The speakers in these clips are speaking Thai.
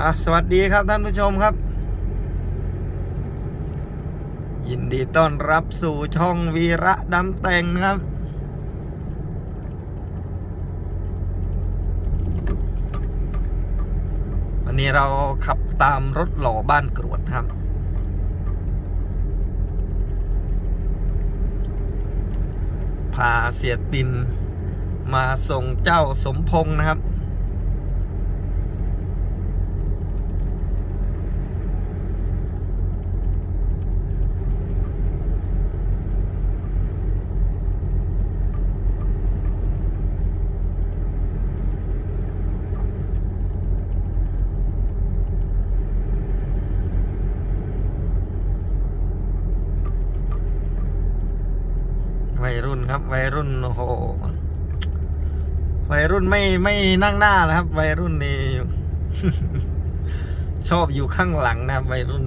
อะสวัสดีครับท่านผู้ชมครับ ยินดีต้อนรับสู่ช่องวีระดำแต่งนะครับ วันนี้เราขับตามรถหล่อบ้านกรวดครับ พาเสียตินมาส่งเจ้าสมพงษ์นะครับ ยรุ่นครับ วัยรุ่นโอ้โหวัยรุ่นไม่ไม่นั่งหน้านะครับ วัยรุ่นนี่ชอบอยู่ข้างหลังนะครับวัยรุ่น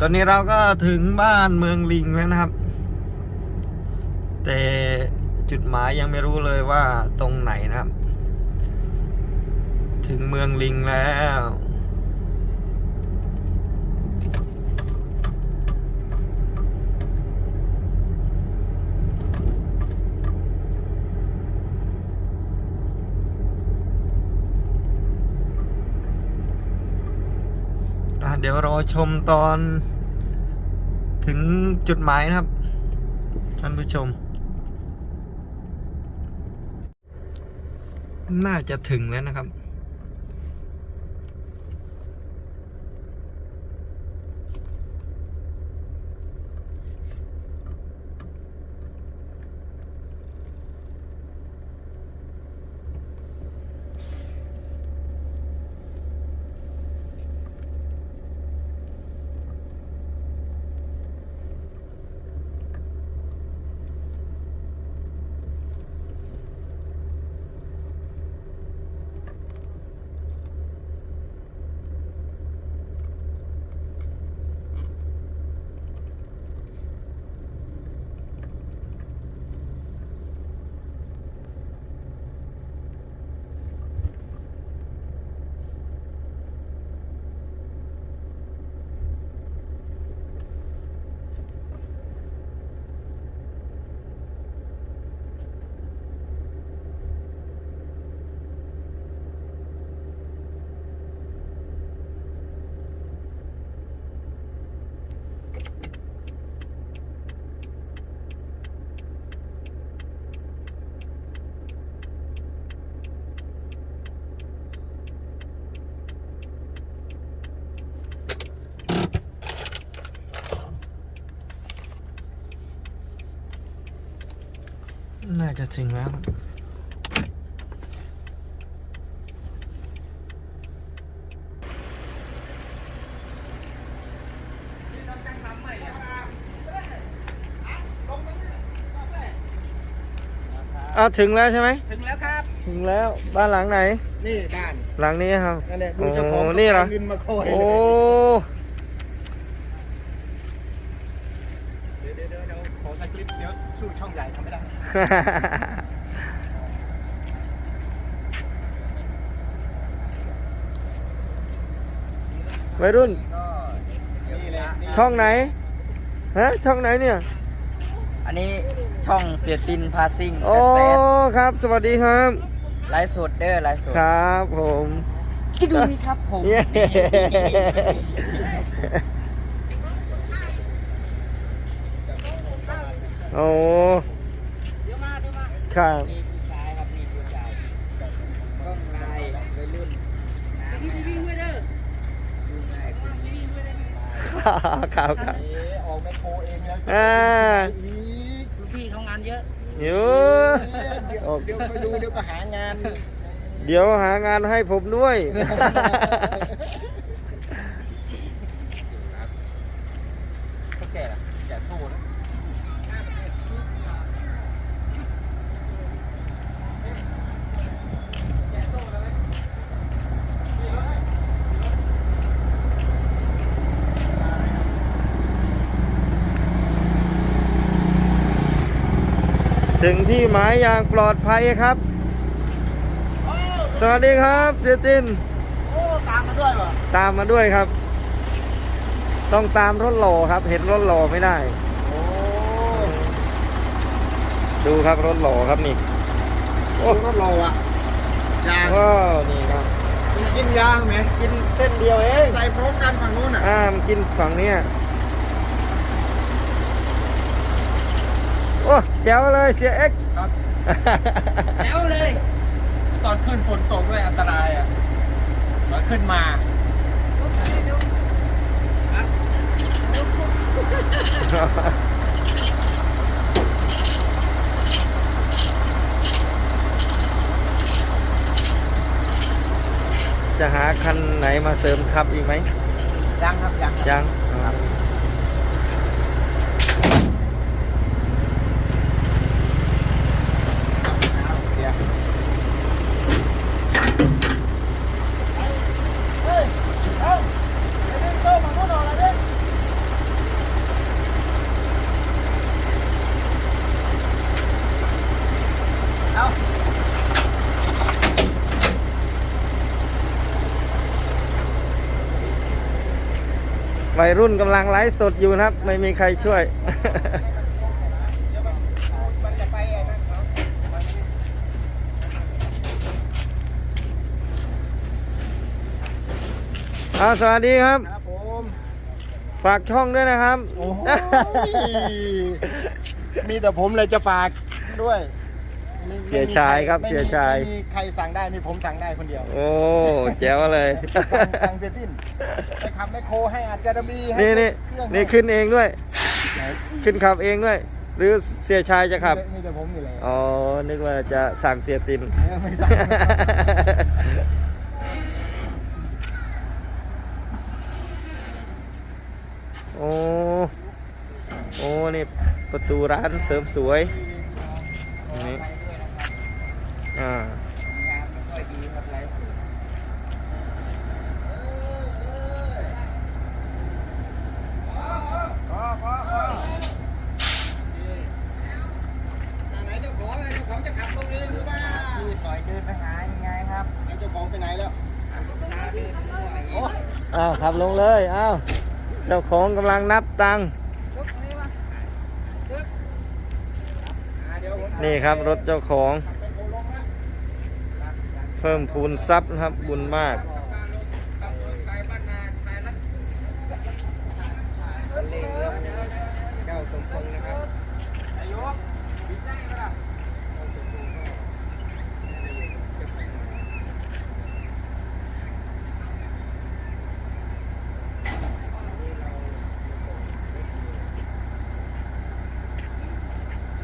ตอนนี้เราก็ถึงบ้านเมืองลิงแล้วนะครับ แต่จุดหมายยังไม่รู้เลยว่าตรงไหนนะครับ ถึงเมืองลิงแล้ว เดี๋ยวรอชมตอน ถึงจุดหมายนะครับ ท่านผู้ชม น่าจะถึงแล้วนะครับ น่าจะถึงแล้วอ้าวถึงแล้วใช่ไหม ถึงแล้วครับ ถึงแล้วบ้านหลังไหน นี่บ้าน หลังนี้ครับนั่นแหละดูเจ้าของโอ้นี่เหรอเงินมาโคยโอ้ เดี๋ยวเดี๋ยวเดี๋ยวเดี๋ยวขอสักคลิปเดี๋ยวสู้ช่องใหญ่ทำไม่ได้ วัยรุ่นนี่แหละนี่ช่องไหน ฮะ ช่องไหนเนี่ย อันนี้ช่องเสียตินพาซิ่งโอ้แปดครับ สวัสดีครับไลฟ์สดเด้อไลฟ์สดครับผมที่ดูนี่ครับผมเย้โอ้ ครับนี่ผู้ชายครับนี่ผู้ชายกล้องลายวัยรุ่นน้ำพี่พี่เด้อดูง่ายคุณพี่ครับครับ เอ๊ะออกแมคโครเองแล้วอ่าอีกคุณพี่เขางานเยอะอยู่เดี๋ยวเดี๋ยวก็ดูเดี๋ยวก็หางานเดี๋ยวหางานให้ผมด้วยก็แก่ละอย่าสู้นะ ถึงที่หมายอย่างปลอดภัยครับ สวัสดีครับเสียตินโอ้ตามมาด้วยเหรอตามมาด้วยครับ ต้องตามรถหล่อครับ เห็นรถหล่อไม่ได้ โอ้ดูครับรถหล่อครับนี่โอ้รถเราอะยางว้าวนี่ครับมันกินยางไหมกินเส้นเดียวเองใส่พร้อมกันฝั่งนู้นอะอ่ามันกินฝั่งเนี้ย โอ้แจ๋วเลยเสียเอ็กซ์ครับแล้วเลย ตอนขึ้นฝนตกด้วยอันตรายอะตอนขึ้นมา จะหาคันไหนมาเสริมทับอีกไหมยังครับยังครับยังอ่าเดี๋ยวเฮ้ยเอ้าไอ้นี่โต้มาโน่นหน่อยเลยดิเอ้า วัยรุ่นกำลังไลฟ์สดอยู่นะครับ ไม่มีใครช่วยเดี๋ยวมันมันจะไปไอ้นั่นเขามันเอาสวัสดีครับ ครับผมฝากช่องด้วยนะครับ โอ้โหมีแต่ผมเลยจะฝากด้วย ไม่เสียชายครับไม่มีเสียชาย ไม่มีใครสั่งได้นี่ผมสั่งได้คนเดียว โอ้แจ๋วเลย สั่งสั่งเซตินไปขับแมคโครให้อัดกระบีให้นี่นี่เครื่องนี่ให้ขึ้นเองด้วย ไหนขึ้นขับเองด้วย หรือเสียชายจะขับ มีแต่ผมนี่แหละอ๋อ นึกว่าจะสั่งเสียติน ไม่สั่งโอ้ โอ้ นี่ประตูร้านเสริมสวย นี่ อ่า งานไม่ค่อยดีครับไรสุด ไหนเจ้าของไหนเจ้าของจะขับลงเองหรือว่า ยืดหน่อยเดินไปหายังไงครับ ไหนเจ้าของไปไหนแล้ว หาเดินมั่วอี โอ้ ก อ้าวขับลงเลยอ้าวเจ้าของกำลังนับตังค์นี่ครับรถเจ้าของ เพิ่มพูนทรัพย์นะครับบุญมากเจ้าสมพงษ์นะครับ อายุบิดได้ไหมล่ะ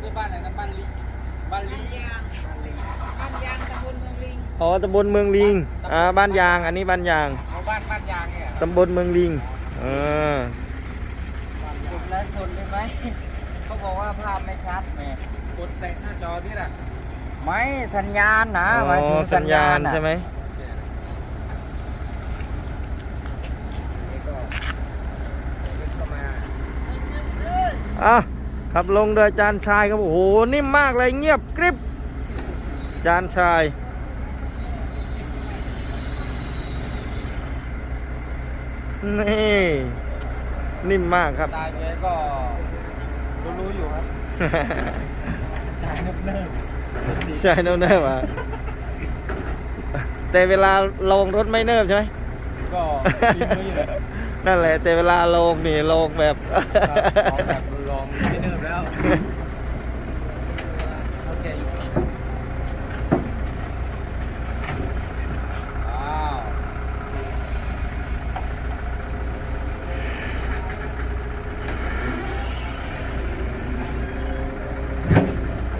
นี่บ้านไหนนะบ้านลิงบ้านลิงบ้านยางตำบลเมืองลิงอ๋อตำบลเมืองลิงอ่าบ้านยางอันนี้บ้านยางเอาบ้านบ้านยางเนี่ยตำบลเมืองลิงอ่าจุดแล้วชนได้ไหมเขาบอกว่าภาพไม่ชัดแหม่กดแตะหน้าจอที่น่ะไม่สัญญาณนะหมายอ๋ถึองสัญญาณน่ะใช่ไหมนี่ก็ ใส่รถเข้ามาอะขับลงโดยจานชายครับโอ้โหนิ่มมากเลยเงียบกริบจานชายนี่นิ่มมากครับตายแกก็รู้ๆอยู่ครับชายเนิบใช่เนิบเนิบอะแต่เวลาลงรถไม่เนิบใช่ไหมๆก็ฝีมืออยู่เลยนั่นแหละ แต่เวลาลงนี่ลงแบบ ของแบบลองไม่เนิบแล้วโอเคอยู่ว้าว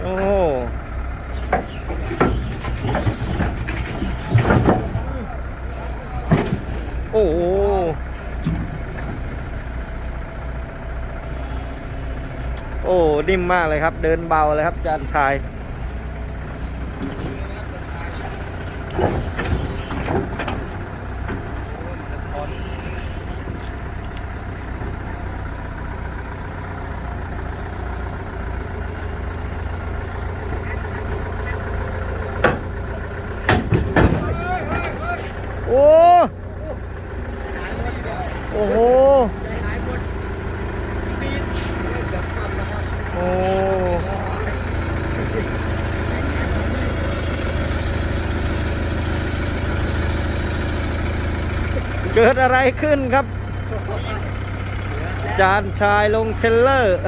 โอ้โอ้โหโอ้ นิ่มมากเลยครับ เดินเบาเลยครับจานชายเเกิดอะไรขึ้นครับ จานชายลงเทลเลอร์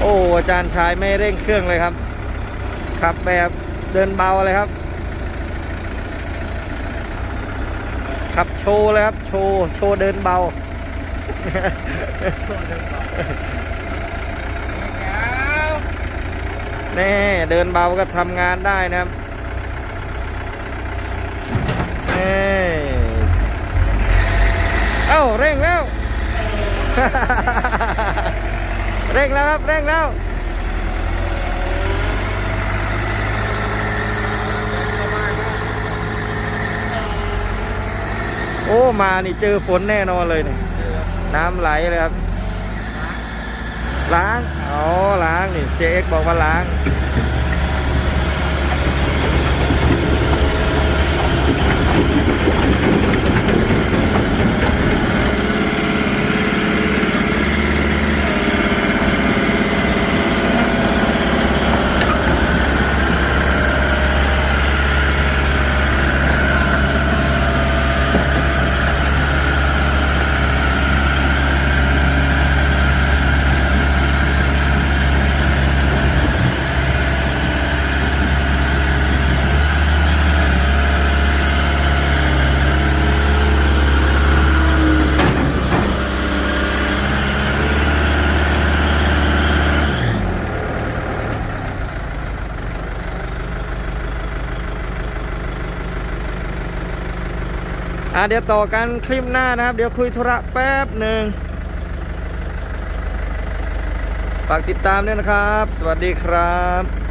โอ้อาจารย์ชายไม่เร่งเครื่องเลยครับขับแบบ เดินเบาเลยครับ ขับโชว์เลยครับ โชว์ โชว์เดินเบา แน่เดินเบาก็ทำงานได้นะครับเอ้ยเอ้าเร่งแล้ว เร่งแล้วครับ เร่งแล้ว โอ้มานี่เจอฝนแน่นอนเลยนี่น้ำไหลเลยครับ ล้าง อ๋อ ล้างนี่เจเอ็กบอกว่าล้าง เดี๋ยวต่อกันคลิปหน้านะครับ เดี๋ยวคุยธุระแป๊บหนึ่งฝากติดตามด้วยนะครับ สวัสดีครับ